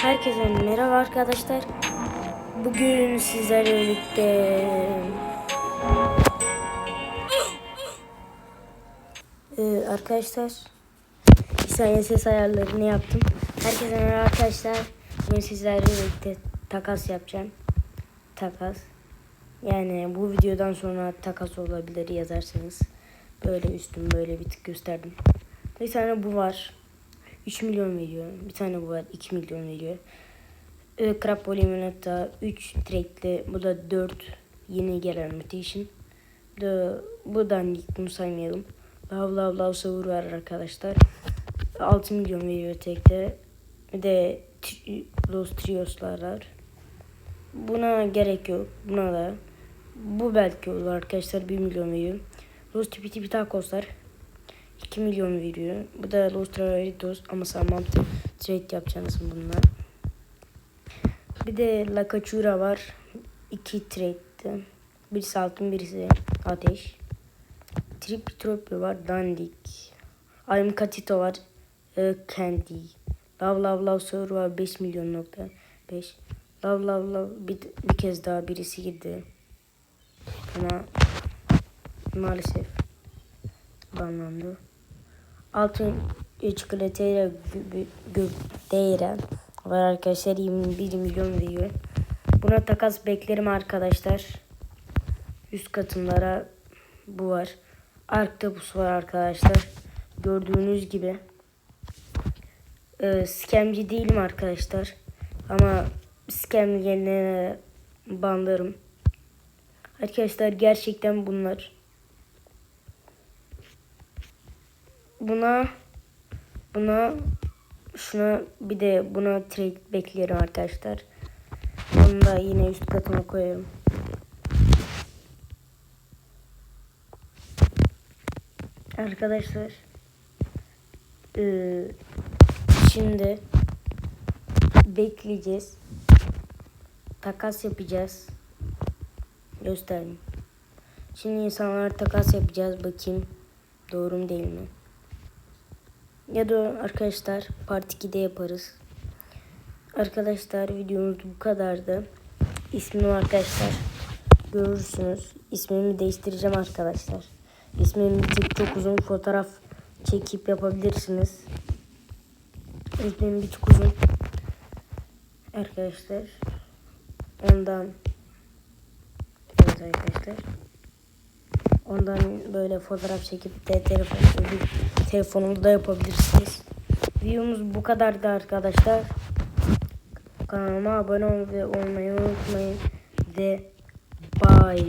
Herkese merhaba arkadaşlar. Bugün sizlerle birlikte Ee, arkadaşlar saniye ses ayarlarını yaptım. Herkese merhaba arkadaşlar. Bugün sizlerle birlikte takas yapacağım. Takas. Yani bu videodan sonra takas olabilir yazarsanız. Böyle üstüm böyle bir tık gösterdim. Bir tane bu var. 3 milyon veriyor. Bir tane bu var 2 milyon veriyor. Ee, Crab Limonata 3 trade'li. Bu da 4 yeni gelen mutation. Da, bu dandik bunu saymayalım. Lav lav savur var arkadaşlar. 6 milyon veriyor tekte. Bir de Los Trios'lar var. Buna gerek yok. Buna da. Bu belki olur arkadaşlar 1 milyon veriyor. Los Tipi Tipi Tacos'lar 2 milyon veriyor. Bu da Los Travaritos ama sanmam trade yapacağınız bununla. Bir de La Cachura var. 2 trade'de. Birisi altın birisi ateş. Tripitropio var. Dandik. Aym Katito var. E, Candy. Lav Lav Lav Soru var. 5 milyon nokta 5. Lav Lav Lav bir, bir kez daha birisi girdi. Ama maalesef banlandı. Altın çikolatayla gökdeğren var arkadaşlar 21 milyon veriyor. Buna takas beklerim arkadaşlar. Üst katımlara bu var. Arktopus var arkadaşlar. Gördüğünüz gibi. Ee, skemci değilim arkadaşlar. Ama scam yerine banlarım. Arkadaşlar gerçekten bunlar. Buna buna şuna bir de buna trade bekliyorum arkadaşlar. Onu da yine üst katıma koyarım. Arkadaşlar eee, şimdi bekleyeceğiz. Takas yapacağız. Göstereyim. Şimdi insanlar takas yapacağız. Bakayım doğru mu değil mi? Ya da arkadaşlar part 2'de yaparız. Arkadaşlar videomuz bu kadardı. İsmim arkadaşlar görürsünüz. İsmimi değiştireceğim arkadaşlar. İsmim bir tık çok uzun fotoğraf çekip yapabilirsiniz. İsmim bir tık uzun. Arkadaşlar. Ondan Evet arkadaşlar. Ondan böyle fotoğraf çekip de telefon, telefonumda yapabilirsiniz. Videomuz bu kadardı arkadaşlar. Kanalıma abone olmayı unutmayın. Ve bye.